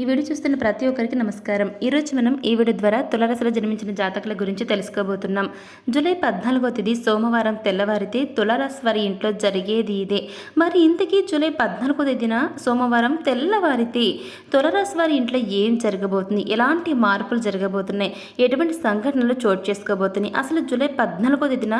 ఈ వీడియో చూస్తున్న ప్రతి ఒక్కరికి నమస్కారం. ఈరోజు మనం ఈ వీడియో ద్వారా తులరాశిలో జన్మించిన జాతకుల గురించి తెలుసుకోబోతున్నాం. జూలై పద్నాలుగో తేదీ సోమవారం తెల్లవారితే తులరాశి వారి ఇంట్లో జరిగేది ఇదే. మరి ఇంతకీ జూలై పద్నాలుగో తేదీన సోమవారం తెల్లవారితే తులరాశి వారి ఇంట్లో ఏం జరగబోతుంది? ఎలాంటి మార్పులు జరగబోతున్నాయి? ఎటువంటి సంఘటనలు చోటు చేసుకోబోతున్నాయి? అసలు జూలై పద్నాలుగో తేదీన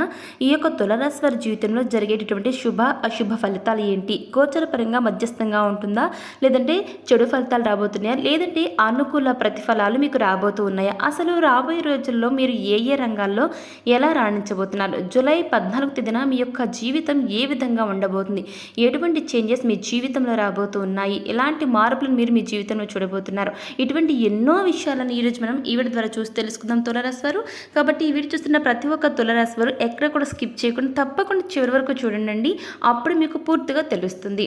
ఈ యొక్క తులరాశి వారి జీవితంలో జరిగేటటువంటి శుభ అశుభ ఫలితాలు ఏంటి? గోచరపరంగా మధ్యస్థంగా ఉంటుందా? లేదంటే చెడు ఫలితాలు రాబోతున్నాయి? లేదంటే అనుకూల ప్రతిఫలాలు మీకు రాబోతూ ఉన్నాయా? అసలు రాబోయే రోజుల్లో మీరు ఏ ఏ రంగాల్లో ఎలా రాణించబోతున్నారు? జూలై పద్నాలుగు తేదీన మీ యొక్క జీవితం ఏ విధంగా ఉండబోతుంది? ఎటువంటి చేంజెస్ మీ జీవితంలో రాబోతూ ఉన్నాయి? ఎలాంటి మార్పులను మీరు మీ జీవితంలో చూడబోతున్నారు? ఇటువంటి ఎన్నో విషయాలను ఈరోజు మనం ఈ వీడియో ద్వారా చూసి తెలుసుకుందాం. తులరాశివారు కాబట్టి ఈ వీడియో చూస్తున్న ప్రతి ఒక్క తులరాశి వారు ఎక్కడ కూడా స్కిప్ చేయకుండా తప్పకుండా చివరి వరకు చూడండి. అప్పుడు మీకు పూర్తిగా తెలుస్తుంది.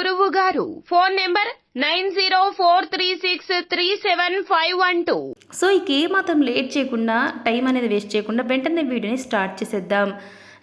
గురువు గారు phone number nine zero four three six three seven five one two. So ఇక మాత్రం లేట్ చేయకుండా టైం అనేది వేస్ట్ చేయకుండా వెంటనే వీడియోని స్టార్ట్ చేసేద్దాం.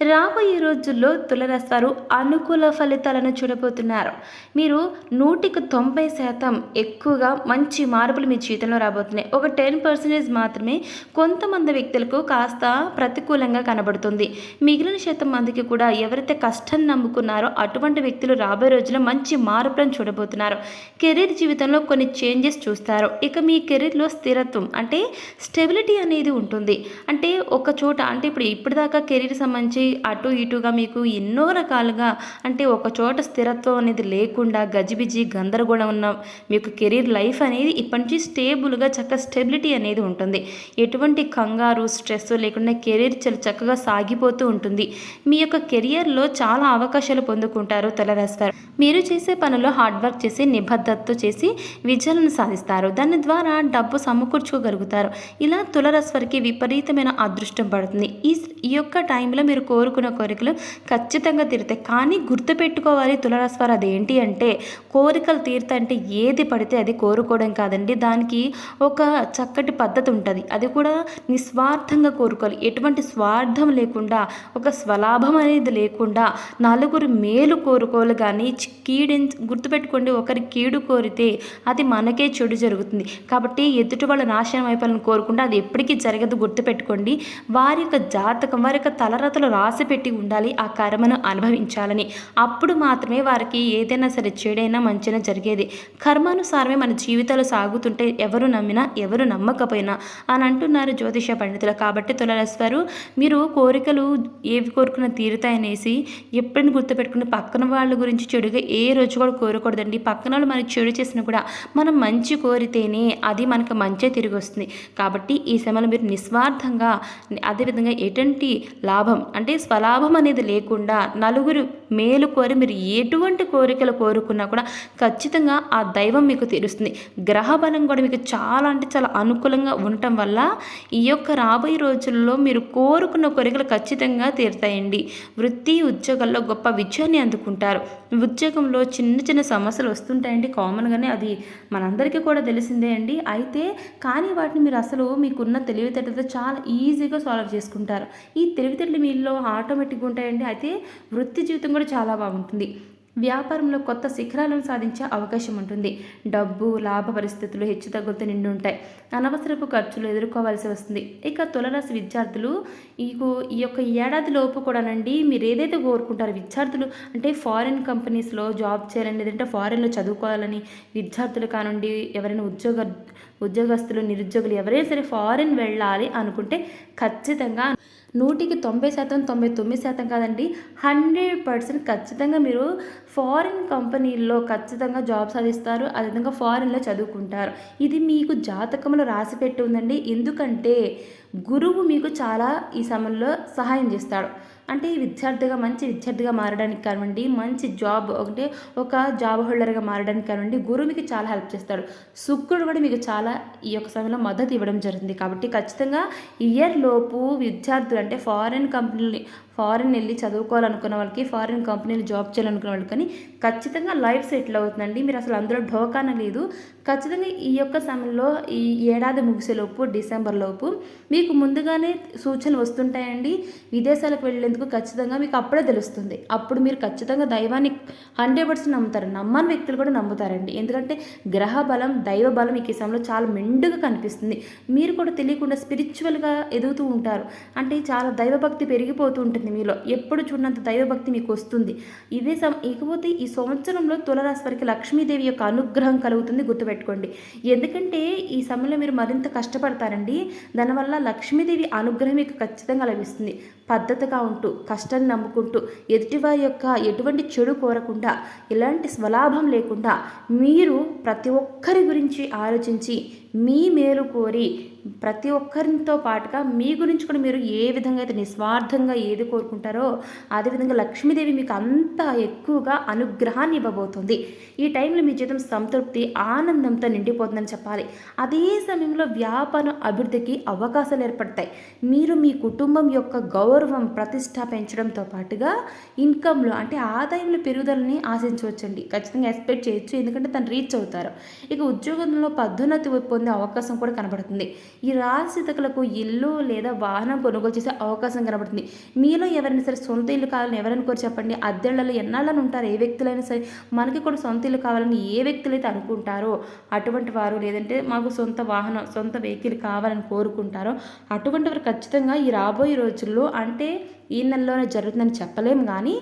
రాబోయే రోజుల్లో తులరాశి వారు అనుకూల ఫలితాలను చూడబోతున్నారు. మీరు నూటికి తొంభై శాతం ఎక్కువగా మంచి మార్పులు మీ జీవితంలో రాబోతున్నాయి. ఒక టెన్ పర్సెంటేజ్ మాత్రమే కొంతమంది వ్యక్తులకు కాస్త ప్రతికూలంగా కనబడుతుంది. మిగిలిన శాతం మందికి కూడా ఎవరైతే కష్టం నమ్ముకున్నారో అటువంటి వ్యక్తులు రాబోయే రోజుల్లో మంచి మార్పులను చూడబోతున్నారు. కెరీర్ జీవితంలో కొన్ని చేంజెస్ చూస్తారు. ఇక మీ కెరీర్లో స్థిరత్వం అంటే స్టెబిలిటీ అనేది ఉంటుంది. అంటే ఒక చోట అంటే ఇప్పుడు ఇప్పటిదాకా కెరీర్ సంబంధించి అటు ఇటుగా మీకు ఎన్నో రకాలుగా అంటే ఒక చోట స్థిరత్వం అనేది లేకుండా గజిబిజి గందరగోళం ఉన్న మీకు కెరీర్ లైఫ్ అనేది ఇప్పటి నుంచి స్టేబుల్గా చక్క స్టెబిలిటీ అనేది ఉంటుంది. ఎటువంటి కంగారు స్ట్రెస్ లేకుండా కెరీర్ చాలా చక్కగా సాగిపోతూ ఉంటుంది. మీ యొక్క కెరియర్లో చాలా అవకాశాలు పొందుకుంటారు తులరాశివారు మీరు చేసే పనుల్లో హార్డ్ వర్క్ చేసి నిబద్ధతతో చేసి విజయాలను సాధిస్తారు. దాని ద్వారా డబ్బు సమకూర్చుకోగలుగుతారు. ఇలా తులరస్వరికి విపరీతమైన అదృష్టం పడుతుంది. ఈ ఈ యొక్క టైంలో మీరు కోరుకున్న కోరికలు ఖచ్చితంగా తీరుతాయి. కానీ గుర్తుపెట్టుకోవాలి తులరాశి వారు అదేంటి అంటే కోరికలు తీరుతాయంటే ఏది పడితే అది కోరుకోవడం కాదండి. దానికి ఒక చక్కటి పద్ధతి ఉంటుంది. అది కూడా నిస్వార్థంగా కోరుకోవాలి. ఎటువంటి స్వార్థం లేకుండా ఒక స్వలాభం అనేది లేకుండా నలుగురు మేలు కోరుకోవాలి. కానీ కీడి గుర్తుపెట్టుకోండి ఒకరి కీడు కోరితే అది మనకే చెడు జరుగుతుంది. కాబట్టి ఎదుటి వాళ్ళ నాశనం అయిపోవాలని కోరుకుంటే అది ఎప్పటికీ జరగదు. గుర్తుపెట్టుకోండి. వారి యొక్క జాతకం వారి యొక్క తలరతలు రా పెట్టి ఉండాలి ఆ కర్మను అనుభవించాలని. అప్పుడు మాత్రమే వారికి ఏదైనా సరే చెడైనా మంచిగా జరిగేది. కర్మానుసారమే మన జీవితాలు సాగుతుంటే ఎవరు నమ్మినా ఎవరు నమ్మకపోయినా అని అంటున్నారు జ్యోతిష పండితులు. కాబట్టి తులరాశివారు మీరు కోరికలు ఏవి కోరుకున్నా తీరుతాయనేసి ఎప్పుడైనా గుర్తుపెట్టుకుని పక్కన వాళ్ళ గురించి చెడుగా ఏ రోజు కూడా కోరకూడదండి. పక్కన వాళ్ళు మనకి చెడు చేసినా కూడా మనం మంచి కోరితేనే అది మనకు మంచే తిరిగి వస్తుంది. కాబట్టి ఈ సమయంలో మీరు నిస్వార్థంగా అదేవిధంగా ఎటువంటి లాభం అంటే స్వలాభం అనేది లేకుండా నలుగురు మేలు కోరి మీరు ఎటువంటి కోరికలు కోరుకున్నా కూడా ఖచ్చితంగా ఆ దైవం మీకు తీరుస్తుంది గ్రహ బలం కూడా మీకు చాలా అంటే చాలా అనుకూలంగా ఉండటం వల్ల ఈ యొక్క రాబోయే రోజుల్లో మీరు కోరుకున్న కోరికలు ఖచ్చితంగా తీరుతాయండి. వృత్తి ఉద్యోగాల్లో గొప్ప విజయాన్ని అందుకుంటారు. ఉద్యోగంలో చిన్న చిన్న సమస్యలు వస్తుంటాయండి. కామన్గానే అది మనందరికీ కూడా తెలిసిందే అండి. అయితే కానీ వాటిని మీరు అసలు మీకున్న తెలివితేటలతో చాలా ఈజీగా సాల్వ్ చేసుకుంటారు. ఈ తెలివితేటలు మీలో ఆటోమేటిక్గా ఉంటాయండి. అయితే వృత్తి జీవితం కూడా చాలా బాగుంటుంది. వ్యాపారంలో కొత్త శిఖరాలను సాధించే అవకాశం ఉంటుంది. డబ్బు లాభ పరిస్థితులు హెచ్చు తగ్గులతో నిండి ఉంటాయి. అనవసరపు ఖర్చులు ఎదుర్కోవాల్సి వస్తుంది. ఇక తులరాశి విద్యార్థులు మీకు ఈ యొక్క ఏడాది లోపు కూడానండి మీరు ఏదైతే కోరుకుంటారో విద్యార్థులు అంటే ఫారిన్ కంపెనీస్లో జాబ్ చేయాలని లేదంటే ఫారిన్లో చదువుకోవాలని విద్యార్థులు కానివ్వండి ఎవరైనా ఉద్యోగ ఉద్యోగస్తులు నిరుద్యోగులు ఎవరైనా సరే ఫారిన్ వెళ్ళాలి అనుకుంటే ఖచ్చితంగా నూటికి తొంభై శాతం తొంభై తొమ్మిది శాతం కాదండి హండ్రెడ్ పర్సెంట్ ఖచ్చితంగా మీరు ఫారిన్ కంపెనీల్లో ఖచ్చితంగా జాబ్ సాధిస్తారు అదేవిధంగా ఫారిన్లో చదువుకుంటారు. ఇది మీకు జాతకంలో రాసి పెట్టి ఉందండి. ఎందుకంటే గురువు మీకు చాలా ఈ సమయంలో సహాయం చేస్తాడు. అంటే ఈ విద్యార్థిగా మంచి విద్యార్థిగా మారడానికి కానివ్వండి మంచి జాబ్ అంటే ఒక జాబ్ హోల్డర్గా మారడానికి కానివ్వండి గురువు మీకు చాలా హెల్ప్ చేస్తాడు. శుక్రుడు కూడా మీకు చాలా ఈ యొక్క సమయంలో మద్దతు ఇవ్వడం జరుగుతుంది. కాబట్టి ఖచ్చితంగా ఇయర్ లోపు విద్యార్థులు అంటే ఫారిన్ కంపెనీలు ఫారిన్ వెళ్ళి చదువుకోవాలనుకున్న వాళ్ళకి ఫారిన్ కంపెనీలు జాబ్ చేయాలనుకున్న వాళ్ళకి కానీ ఖచ్చితంగా లైఫ్ సెటిల్ అవుతుందండి. మీరు అసలు అందులో ఢోకాన లేదు. ఖచ్చితంగా ఈ యొక్క సమయంలో ఈ ఏడాది ముగిసేలోపు డిసెంబర్లోపు మీకు ముందుగానే సూచనలు వస్తుంటాయండి. విదేశాలకు వెళ్ళేందుకు ఖచ్చితంగా మీకు అప్పుడే తెలుస్తుంది. అప్పుడు మీరు ఖచ్చితంగా దైవాన్ని హండ్రెడ్ పర్సెంట్ నమ్ముతారు. నమ్మని వ్యక్తులు కూడా నమ్ముతారండి. ఎందుకంటే గ్రహ బలం దైవ బలం ఈ సమయంలో చాలా మెండుగా కనిపిస్తుంది. మీరు కూడా తెలియకుండా స్పిరిచువల్గా ఎదుగుతూ ఉంటారు. అంటే చాలా దైవభక్తి పెరిగిపోతూ ఉంటుంది. మీలో ఎప్పుడు చూడనంత దైవభక్తి మీకు వస్తుంది ఇదే సం ఇకపోతే ఈ సంవత్సరంలో తులరాశి వారికి లక్ష్మీదేవి యొక్క అనుగ్రహం కలుగుతుంది గుర్తుపెట్టుకోండి. ఎందుకంటే ఈ సమయంలో మీరు మరింత కష్టపడతారండి. దానివల్ల లక్ష్మీదేవి అనుగ్రహం మీకు ఖచ్చితంగా లభిస్తుంది. పద్ధతిగా ఉంటూ కష్టాన్ని నమ్ముకుంటూ ఎదుటివారి యొక్క ఎటువంటి చెడు కోరకుండా ఎలాంటి స్వలాభం లేకుండా మీరు ప్రతి ఒక్కరి గురించి ఆలోచించి మీ మేలు కోరి ప్రతి ఒక్కరితో పాటుగా మీ గురించి కూడా మీరు ఏ విధంగా అయితే నిస్వార్థంగా ఏది కోరుకుంటారో అదేవిధంగా లక్ష్మీదేవి మీకు అంత ఎక్కువగా అనుగ్రహాన్ని ఇవ్వబోతుంది. ఈ టైంలో మీ జీవితం సంతృప్తి ఆనందంతో నిండిపోతుందని చెప్పాలి. అదే సమయంలో వ్యాపారం అభివృద్ధికి అవకాశాలు ఏర్పడతాయి. మీరు మీ కుటుంబం యొక్క గౌరవం ప్రతిష్ట పెంచడంతో పాటుగా ఇన్కంలో అంటే ఆదాయంలో పెరుగుదలని ఆశించవచ్చండి. ఖచ్చితంగా ఎక్స్పెక్ట్ చేయొచ్చు ఎందుకంటే తను రీచ్ అవుతారు. ఇక ఉద్యోగంలో పదోన్నతి పొందే అవకాశం కూడా కనబడుతుంది. ఈ రాశితకులకు ఇల్లు లేదా వాహనం కొనుగోలు చేసే అవకాశం కనబడుతుంది. మీలో ఎవరైనా సరే సొంత ఇల్లు కావాలని ఎవరైనా కోరి చెప్పండి. అద్దెళ్ళలో ఎన్నాళ్ళని ఉంటారు? ఏ వ్యక్తులైనా సరే మనకి కూడా సొంత ఇల్లు కావాలని ఏ వ్యక్తులైతే అనుకుంటారో అటువంటి వారు లేదంటే మాకు సొంత వాహనం సొంత వెహికల్ కావాలని కోరుకుంటారో అటువంటి వారు ఖచ్చితంగా ఈ రాబోయే రోజుల్లో అంటే ఈ నెలలోనే జరుగుతుందని చెప్పలేము కానీ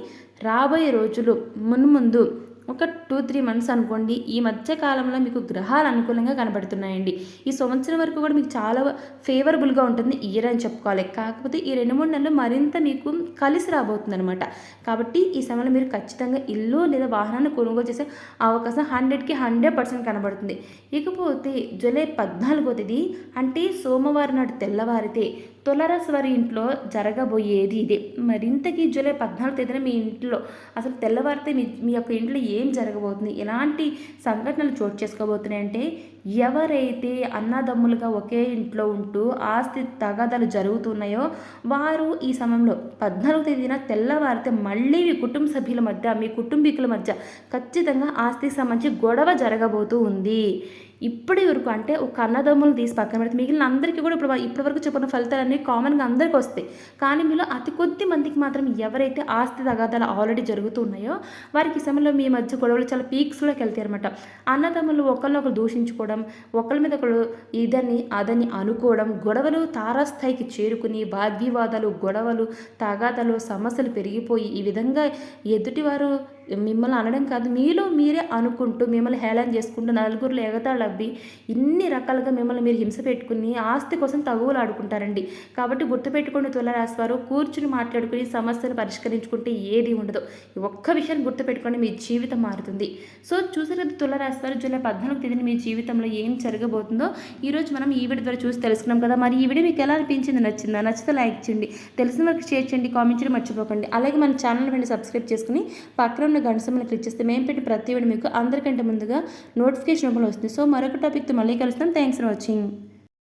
రాబోయే రోజులు మున్ముందు ఒక టూ త్రీ మంత్స్ అనుకోండి ఈ మధ్య కాలంలో మీకు గ్రహాలు అనుకూలంగా కనబడుతున్నాయండి. ఈ సంవత్సరం వరకు కూడా మీకు చాలా ఫేవరబుల్గా ఉంటుంది ఇయర్ అని చెప్పుకోవాలి. కాకపోతే ఈ రెండు మూడు నెలలు మరింత మీకు కలిసి రాబోతుంది అనమాట కాబట్టి ఈ సమయంలో మీరు ఖచ్చితంగా ఇల్లు లేదా వాహనాన్ని కొనుగోలు చేసే అవకాశం హండ్రెడ్కి హండ్రెడ్ పర్సెంట్ కనబడుతుంది. ఇకపోతే జూలై పద్నాలుగో తేదీ అంటే సోమవారం నాడు తెల్లవారితే తులరాశి వారి ఇంట్లో జరగబోయేది ఇదే. మరింతకి జూలై పద్నాలుగు తేదీన మీ ఇంట్లో అసలు తెల్లవారితే మీ మీ యొక్క ఇంట్లో ఏం జరగబోతుంది? ఎలాంటి సంఘటనలు చోటు చేసుకోబోతున్నాయి అంటే ఎవరైతే అన్నదమ్ములుగా ఒకే ఇంట్లో ఉంటూ ఆస్తి తగాదాలు జరుగుతున్నాయో వారు ఈ సమయంలో పద్నాలుగు తేదీన తెల్లవారితే మళ్ళీ మీ కుటుంబ సభ్యుల మధ్య మీ కుటుంబీకుల మధ్య ఖచ్చితంగా ఆస్తికి సంబంధించి గొడవ జరగబోతూ ఉంది. ఇప్పటి వరకు అంటే ఒక అన్నదమ్ములు తీసి పక్కన పెడితే మిగిలిన అందరికీ కూడా ఇప్పుడు ఇప్పటి వరకు చెప్పిన ఫలితాలన్నీ కామన్గా అందరికీ వస్తాయి. కానీ మీలో అతి కొద్ది మందికి మాత్రం ఎవరైతే ఆస్తి తగాదాలు ఆల్రెడీ జరుగుతూ ఉన్నాయో వారికి ఈ సమయంలో మీ మధ్య గొడవలు చాలా పీక్స్లోకి వెళ్తాయి అనమాట అన్నదమ్ములు ఒకరినొకరు దూషించుకోవడం ఒకరి మీద ఒకరు ఇదని అదని అనుకోవడం గొడవలు తారాస్థాయికి చేరుకుని వాగ్వివాదాలు గొడవలు తగాదాలు సమస్యలు పెరిగిపోయి ఈ విధంగా ఎదుటివారు మిమ్మల్ని అనడం కాదు మీలో మీరే అనుకుంటూ మిమ్మల్ని హేళన చేసుకుంటూ నలుగురిలో ఎగతాళబ్బి ఇన్ని రకాలుగా మిమ్మల్ని మీరు హింస పెట్టుకుని ఆస్తి కోసం తగువులు ఆడుకుంటారండి. కాబట్టి గుర్తుపెట్టుకుని తులరాశి వారు కూర్చుని మాట్లాడుకుని సమస్యను పరిష్కరించుకుంటే ఏది ఉండదు. ఒక్క విషయాన్ని గుర్తుపెట్టుకొని మీ జీవితం మారుతుంది. సో చూసారు కదా తులరాశి వారు జూలై పద్నాలుగు తేదీన మీ జీవితంలో ఏం జరగబోతుందో ఈరోజు మనం ఈ వీడియో ద్వారా చూసి తెలుసుకున్నాం కదా. మరి ఈ వీడియో మీకు ఎలా అనిపించింది? నచ్చిందా? నచ్చితే లైక్ చేయండి. తెలిసిన వరకు షేర్ చేయండి. కామెంట్ చేయడం మర్చిపోకండి. అలాగే మన ఛానల్ వెంటనే సబ్స్క్రైబ్ చేసుకుని పక్కన ఉన్న గంట సమయంలో క్లిక్ చేస్తే మేము పెట్టి ప్రతి వీడియో మీకు అందరికంటే ముందుగా నోటిఫికేషన్ రూపంలో వస్తుంది. సో మరొక టాపిక్తో మళ్ళీ కలుస్తాం. Thanks for watching